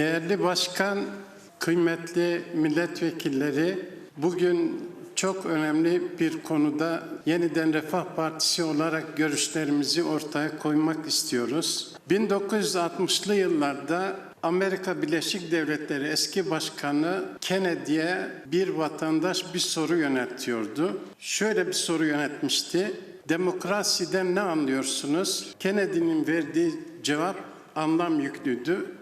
Değerli başkan, kıymetli milletvekilleri, bugün çok önemli bir konuda yeniden Refah Partisi olarak görüşlerimizi ortaya koymak istiyoruz. 1960'lı yıllarda Amerika Birleşik Devletleri eski başkanı Kennedy'ye bir vatandaş bir soru yöneltiyordu. Şöyle bir soru yönetmişti. Demokrasiden ne anlıyorsunuz? Kennedy'nin verdiği cevap anlam yüklüydü.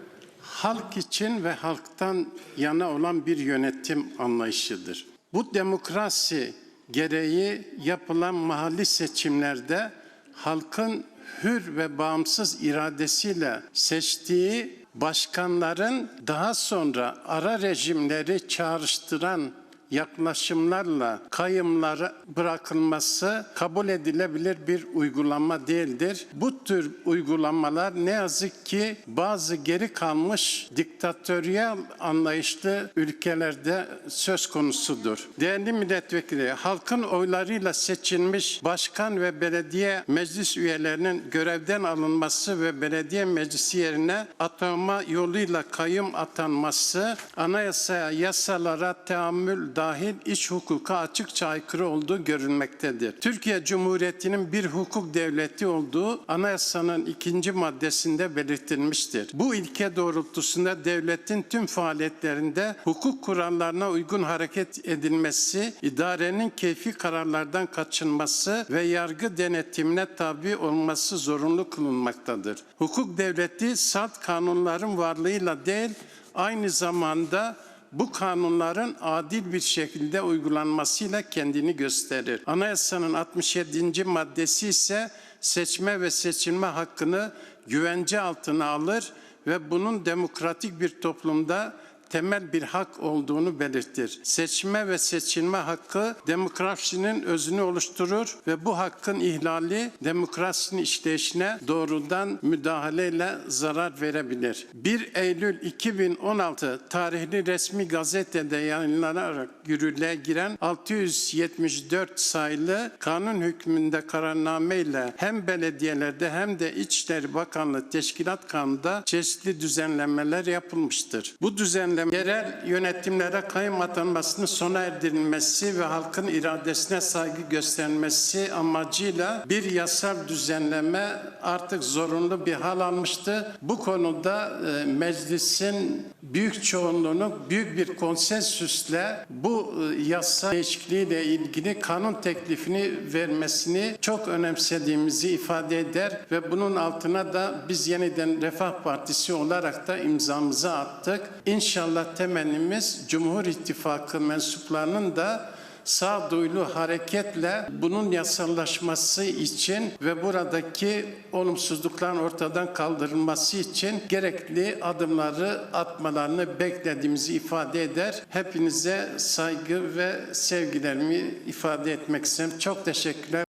Halk için ve halktan yana olan bir yönetim anlayışıdır. Bu demokrasi gereği yapılan mahalli seçimlerde halkın hür ve bağımsız iradesiyle seçtiği başkanların daha sonra ara rejimleri çağrıştıran yaklaşımlarla kayımlara bırakılması kabul edilebilir bir uygulama değildir. Bu tür uygulamalar ne yazık ki bazı geri kalmış diktatöryel anlayışlı ülkelerde söz konusudur. Değerli milletvekili, halkın oylarıyla seçilmiş başkan ve belediye meclis üyelerinin görevden alınması ve belediye meclisi yerine atama yoluyla kayyum atanması anayasaya, yasalara teamül dahil iç hukuka açıkça aykırı olduğu görülmektedir. Türkiye Cumhuriyeti'nin bir hukuk devleti olduğu anayasanın ikinci maddesinde belirtilmiştir. Bu ilke doğrultusunda devletin tüm faaliyetlerinde hukuk kurallarına uygun hareket edilmesi, idarenin keyfi kararlardan kaçınması ve yargı denetimine tabi olması zorunlu kılınmaktadır. Hukuk devleti salt kanunların varlığıyla değil, aynı zamanda bu kanunların adil bir şekilde uygulanmasıyla kendini gösterir. Anayasanın 67. maddesi ise seçme ve seçilme hakkını güvence altına alır ve bunun demokratik bir toplumda temel bir hak olduğunu belirtir. Seçme ve seçilme hakkı demokrasinin özünü oluşturur ve bu hakkın ihlali demokrasinin işleyişine doğrudan müdahaleyle zarar verebilir. 1 Eylül 2016 tarihli resmi gazetede yayınlanarak yürürlüğe giren 674 sayılı kanun hükmünde kararnameyle hem belediyelerde hem de İçişleri Bakanlığı Teşkilat Kanunu'nda çeşitli düzenlemeler yapılmıştır. Bu düzenleme yerel yönetimlere kayım atanmasının sona erdirilmesi ve halkın iradesine saygı göstermesi amacıyla bir yasal düzenleme artık zorunlu bir hal almıştı. Bu konuda e, meclisin büyük çoğunluğunu büyük bir konsensüsle bu e, yasa değişikliğiyle ilgili kanun teklifini vermesini çok önemsediğimizi ifade eder ve bunun altına da biz yeniden Refah Partisi olarak da imzamızı attık. İnşallah temennimiz Cumhur İttifakı mensuplarının da sağduyulu hareketle bunun yasallaşması için ve buradaki olumsuzlukların ortadan kaldırılması için gerekli adımları atmalarını beklediğimizi ifade eder. Hepinize saygı ve sevgilerimi ifade etmek isterim. Çok teşekkürler.